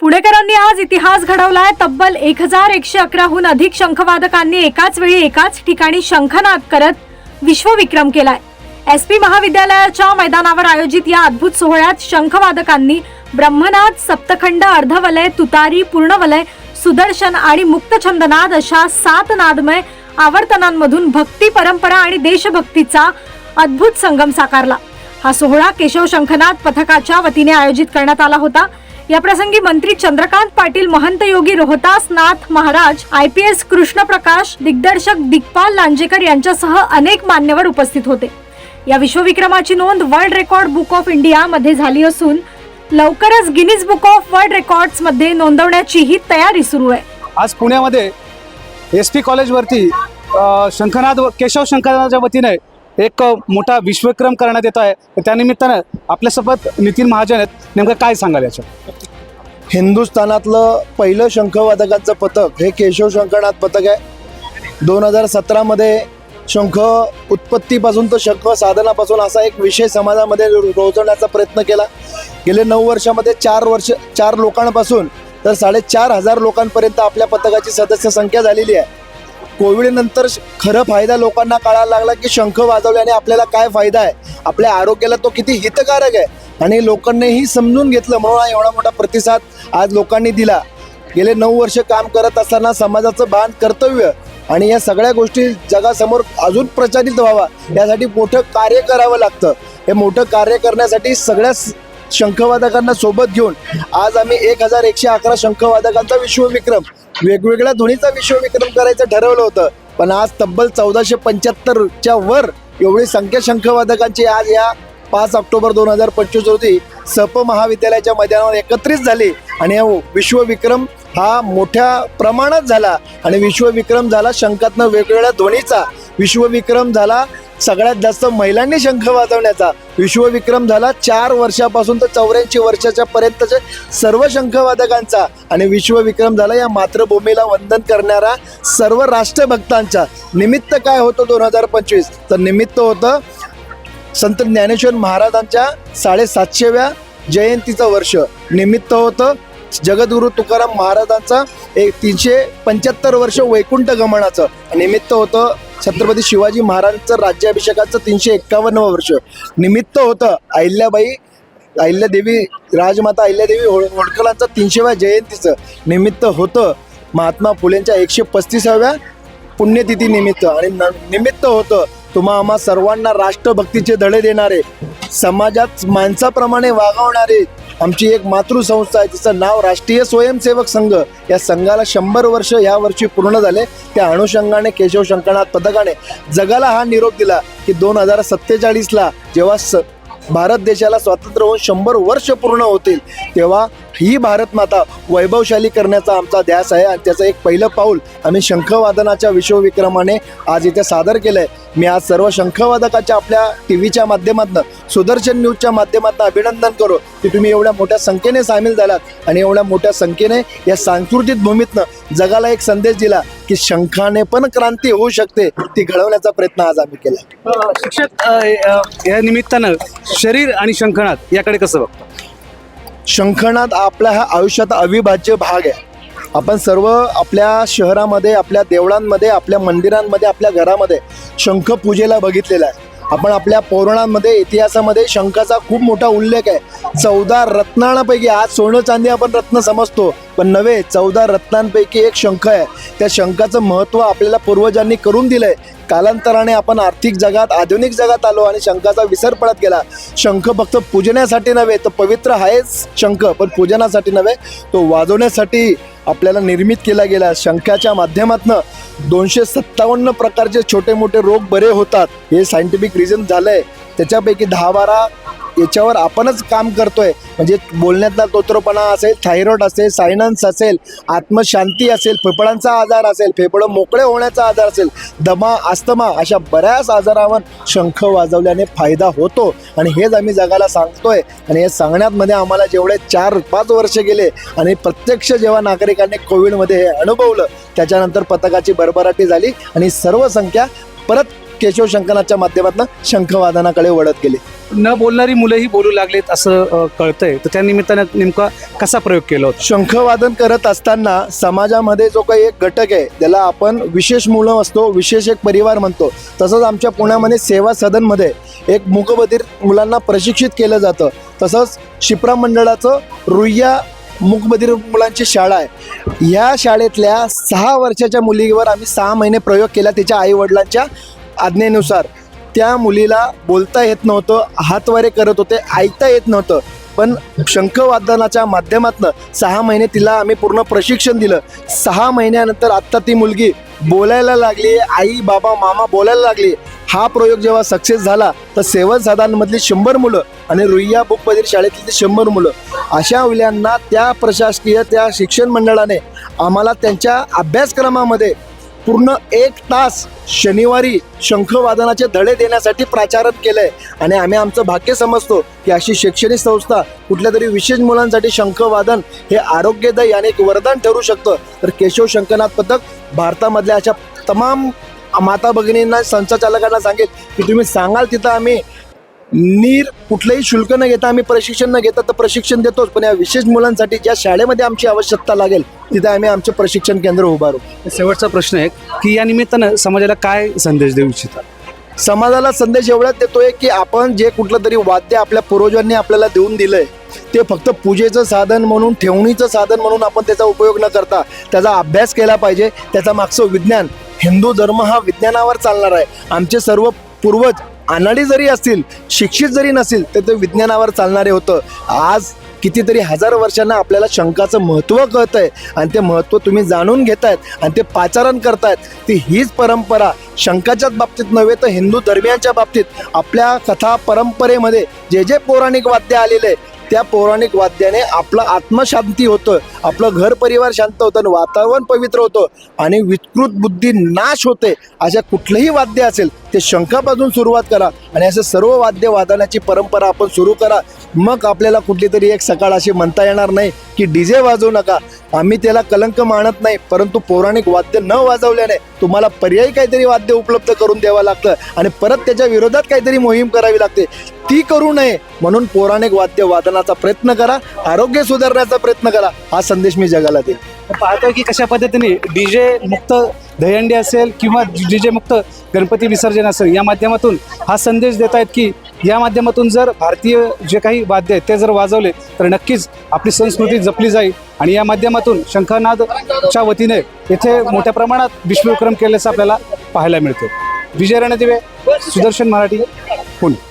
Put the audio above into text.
पुणेकरांनी आज इतिहास घडवलाय. तब्बल एक हजार एकशे अकराहून अधिक शंखवादकांनी एकाच वेळी एकाच ठिकाणी शंखनाद करत विश्वविक्रम केलाय. एस पी महाविद्यालयाच्या मैदानावर आयोजित या अद्भुत सोहळ्यात शंखवादकांनी ब्रह्मनाद सप्तखंड अर्धवलय तुतारी पूर्णवलय सुदर्शन आणि मुक्तछंदनाद अशा सात नादमय आवर्तनांमधून भक्ती परंपरा आणि देशभक्तीचा अद्भुत संगम साकारला. हा सोहळा केशव शंखनाथ पथकाच्या वतीने आयोजित करण्यात आला होता. या प्रसंगी मंत्री Chandrakant Patil Mahant Yogi Rohtas Nath Maharaj I P S Krishnaprakash दिग्दर्शक दिग्पाल लांजेकर यांच्यासह अनेक मान्यवर उपस्थित होते. या विश्वविक्रमाची नोंद world record book of India मध्ये झाली असून लवकरच गिनीज बुक ऑफ वर्ल्ड रेकॉर्ड्समध्ये नोंदवण्याचीही तयारी सुरू आहे. आज पुण्यामध्ये एस टी कॉलेजवरती अ, शंखनाद केशव शंखनाथच्या वतीने एक मोठा विश्वविक्रम करण्यात येत आहे. तर त्यानिमित्तानं आपल्यासोबत नितीन महाजन आहेत. नेमकं काय सांगाल याच्यात हिंदुस्थानातलं पहिलं शंखवादकांचं पथक हे केशव शंकरनाथ पथक आहे. दोन हजार सतरामध्ये शंख उत्पत्तीपासून तर शंख साधनापासून असा एक विषय समाजामध्ये रोजवण्याचा प्रयत्न केला. गेले नऊ वर्षामध्ये चार वर्ष चार लोकांपासून तर साडेचार हजार लोकांपर्यंत आपल्या पथकाची सदस्य संख्या झालेली आहे. कोविडनंतर श- खरं फायदा लोकांना कळायला लागला की शंख वाजवल्याने आपल्याला काय फायदा आहे? आपल्या आरोग्याला तो किती हितकारक आहे? आणि लोकांनीही समजून घेतलं. म्हणून एवढा मोठा प्रतिसाद आज लोकांनी दिला. गेले नऊ वर्ष काम करत असताना समाजाचं भान कर्तव्य आणि या सगळ्या गोष्टी जगासमोर अजून प्रचारित व्हावा यासाठी मोठं कार्य करावं लागतं. हे मोठं कार्य करण्यासाठी सगळ्या शंखवादकांना सोबत घेऊन आज आम्ही एक हजार एकशे अकरा शंखवादकांचा विश्वविक्रम वेगवेगळ्या ध्वनीचा विश्वविक्रम करायचं ठरवलं होतं. पण आज तब्बल चौदाशे पंच्याहत्तरच्या वर एवढी संख्या शंखवादकांची आज या पाच ऑक्टोबर दोन हजार पंचवीस रोजी सप महाविद्यालयाच्या मैदानावर एकत्रित झाली आणि विश्वविक्रम हा मोठ्या प्रमाणात झाला आणि विश्वविक्रम झाला शंखातनं वेगवेगळ्या ध्वनीचा. विश्वविक्रम झाला सगळ्यात जास्त महिलांनी शंख वाजवण्याचा. विश्वविक्रम झाला चार वर्षापासून तर चौऱ्याऐंशी वर्षाच्या पर्यंतचे सर्व शंखवादकांचा. आणि विश्वविक्रम झाला या मातृभूमीला वंदन करणाऱ्या सर्व राष्ट्रभक्तांचा. निमित्त काय होतं दोन हजार पंचवीस? तर निमित्त होतं संत ज्ञानेश्वर महाराजांच्या साडेसातशेव्या जयंतीचं वर्ष. निमित्त होतं जगद्गुरु तुकाराम महाराजांचा एक तीनशे पंच्याहत्तर वर्ष वैकुंठ गमनाचं. निमित्त होतं छत्रपती शिवाजी महाराजांचं राज्याभिषेकाचं तीनशे एक्कावन्न वर्ष. निमित्त होतं अहिल्याबाई अहिल्यादेवी राजमाता अहिल्यादेवी होळ होळकरांचं तीनशेव्या जयंतीचं निमित्त होतं. महात्मा फुलेंच्या एकशे पस्तीसाव्या पुण्यतिथी निमित्त. आणि न- निमित्त होतं तुम्हा आम्हा सर्वांना राष्ट्रभक्तीचे धडे देणारे समाजात माणसाप्रमाणे वागवणारे आमची एक मातृसंस्था आहे तिचं नाव राष्ट्रीय स्वयंसेवक संघ. या संघाला शंभर वर्ष या वर्षी पूर्ण झाले. त्या अनुषंगाने केशव शंकरनाथ पथकाने जगाला हा निरोप दिला की दोन हजार सत्तेचाळीसला जेव्हा स भारत देशाला स्वातंत्र्य होऊन शंभर वर्ष पूर्ण होतील तेव्हा ही भारत माता वैभवशाली करण्याचा आमचा ध्यास आहे आणि त्याचं एक पहिलं पाऊल आम्ही शंखवादनाच्या विश्वविक्रमाने आज इथे सादर केलंय. मी आज सर्व शंखवादकाच्या आपल्या टी व्हीच्या माध्यमातून सुदर्शन न्यूजच्या माध्यमातून अभिनंदन करू की तुम्ही एवढ्या मोठ्या संख्येने सामील झालात आणि एवढ्या मोठ्या संख्येने या सांस्कृतिक भूमीतनं जगाला एक संदेश दिला की शंखाने पण क्रांती होऊ शकते ती घडवण्याचा प्रयत्न आज आम्ही केला. शिक्षक या निमित्तानं शरीर आणि शंखनाद याकडे कसं बघतो? शंखनाद आपल्या हा आयुष्याचा अविभाज्य भाग आहे. आपण सर्व आपल्या शहरामध्ये आपल्या देवळांमध्ये आपल्या मंदिरांमध्ये आपल्या घरामध्ये शंख पूजेला बघितलेला आहे. आपण आपल्या पौराणांमध्ये इतिहासामध्ये शंखाचा खूप मोठा उल्लेख आहे. चौदा रत्नांपैकी आज सोनं चांदी आपण रत्न समजतो. पण नव्हे चौदा रत्नांपैकी एक शंख आहे. त्या शंखाचं महत्त्व आपल्याला पूर्वजांनी करून दिलंय. कालांतराने आपण आर्थिक जगात आधुनिक जगात आलो आणि शंखाचा विसर पडत गेला. शंख फक्त पूजण्यासाठी नव्हे तर पवित्र आहेच शंख. पण पूजनासाठी नव्हे तो वाजवण्यासाठी आपल्याला निर्मित केला गेला शंखाच्या माध्यमातनं दोनशे सत्तावन्न प्रकारचे छोटे मोठे रोग बरे होतात. हे सायंटिफिक रिझन झालंय. त्याच्यापैकी दहा बारा याच्यावर आपणच काम करतोय. म्हणजे बोलण्यातला तोत्रपणा असेल थायरॉइड असेल सायनन्स असेल आत्मशांती असेल फेफळांचा आजार असेल फेफडं मोकळे होण्याचा आजार असेल दमा अस्थमा अशा बऱ्याच आजारावर शंख वाजवल्याने फायदा होतो. आणि हेच आम्ही जगाला सांगतोय. आणि हे सांगण्यामध्ये आम्हाला जेवढे चार पाच वर्ष गेले आणि प्रत्यक्ष जेव्हा नागरिकांनी कोविडमध्ये हे अनुभवलं त्याच्यानंतर पथकाची भरभराटी झाली आणि सर्व संख्या परत केशव शंकरनाथच्या माध्यमातून शंखवादनाकडे वळत गेले. न बोलणारी मुलंही बोलू लागलेत असं कळतंय. तर त्या निमित्तानं नेमका कसा प्रयोग केला होता? शंखवादन करत असताना समाजामध्ये जो काही एक घटक आहे त्याला आपण विशेष मुलं असतो विशेष एक परिवार म्हणतो तसंच आमच्या पुण्यामध्ये सेवा सदनमध्ये एक मूकबधीर मुलांना प्रशिक्षित केलं जातं. तसंच शिप्रा मंडळाचं रुईया मूकबधीर मुलांची शाळा आहे. ह्या शाळेतल्या सहा वर्षाच्या मुलीवर आम्ही सहा महिने प्रयोग केला तिच्या आईवडिलांच्या आज्ञेनुसार. त्या मुलीला बोलता येत नव्हतं हातवारे करत होते ऐकता येत नव्हतं. पण शंखवादनाच्या माध्यमातनं सहा महिने तिला आम्ही पूर्ण प्रशिक्षण दिलं. सहा महिन्यानंतर आत्ता ती मुलगी बोलायला लागली आई बाबा मामा बोलायला लागली. हा प्रयोग जेव्हा सक्सेस झाला तर सेवन साधारणमधली शंभर मुलं आणि रुईया बुक बधीर शाळेतली शंभर मुलं. अशा मुलांना त्या प्रशासकीय त्या शिक्षण मंडळाने आम्हाला त्यांच्या अभ्यासक्रमामध्ये पूर्ण एक तास शनिवारी शंखवादनाचे धडे देण्यासाठी प्राचारण केलंय. आणि आम्ही आमचं भाग्य समजतो की अशी शैक्षणिक संस्था कुठल्या तरी विशेष मुलांसाठी शंखवादन हे आरोग्यदायी आणि एक वरदान ठरू शकतं. तर केशव शंकरनाथ पथक भारतामधल्या अशा तमाम माता भगिनींना संचालकांना सांगेल की तुम्ही सांगाल तिथं आम्ही नीर कुठलंही शुल्क न घेता आम्ही प्रशिक्षण न घेता तर प्रशिक्षण देतोच पण या विशेष मुलांसाठी ज्या शाळेमध्ये आमची आवश्यकता लागेल तिथे आम्ही आमचं प्रशिक्षण केंद्र उभारू शेवटचा प्रश्न आहे की या निमित्तानं समाजाला काय संदेश देऊ इच्छितात समाजाला संदेश एवढाच देतोय की आपण जे कुठलं तरी वाद्य आपल्या पूर्वजांनी आपल्याला देऊन दिलंय ते फक्त पूजेचं साधन म्हणून ठेवणीचं साधन म्हणून आपण त्याचा उपयोग न करता त्याचा अभ्यास केला पाहिजे त्याचा मागचं विज्ञान हिंदू धर्म हा विज्ञानावर चालणार आहे. आमचे सर्व पूर्वज अनाडी जरी असतील शिक्षित जरी नसतील तर ते विज्ञानावर चालणारे होतं. आज कितीतरी हजार वर्षांना आपल्याला शंकाचं महत्त्व कळत आहे आणि ते महत्त्व तुम्ही जाणून घेतायत आणि ते पाचारण करतायत. ती हीच परंपरा शंकाच्याच बाबतीत नव्हे तर हिंदू धर्मियांच्या बाबतीत. आपल्या कथा परंपरेमध्ये जे जे पौराणिक वाद्य आलेले आहे त्या पौराणिक वाद्याने आपलं आत्मशांती होतं आपलं घर परिवार शांत होतं आणि वातावरण पवित्र होतं आणि विकृत बुद्धी नाश होते अशा कुठलंही वाद्य असेल ते शंखापासून सुरुवात करा आणि असं सर्व वाद्य वादनाची परंपरा आपण सुरू करा. मग आपल्याला कुठली तरी एक सकाळ अशी म्हणता येणार नाही की डी जे वाजवू नका. आम्ही त्याला कलंक मानत नाही परंतु पौराणिक वाद्य न वाजवल्याने तुम्हाला पर्यायी काहीतरी वाद्य उपलब्ध करून द्यावं लागतं आणि परत त्याच्या विरोधात काहीतरी मोहीम करावी लागते. ती करू नये म्हणून पौराणिक वाद्य वादनाचा प्रयत्न करा आरोग्य सुधारण्याचा प्रयत्न करा. हा संदेश मी जगाला देईन. तर पाहतोय की कशा पद्धतीने डी जे मुक्त दहीहंडी असेल किंवा डीजे मुक्त गणपती विसर्जन असेल या माध्यमातून हा संदेश देत आहेत की या माध्यमातून जर भारतीय जे काही वाद्य आहेत ते जर वाजवले तर नक्कीच आपली संस्कृती जपली जाईल आणि या माध्यमातून शंखनादच्या वतीने येथे मोठ्या प्रमाणात विश्वविक्रम केल्याचं आपल्याला पाहायला मिळतं विजय रणदिवे सुदर्शन मराठी पुणे.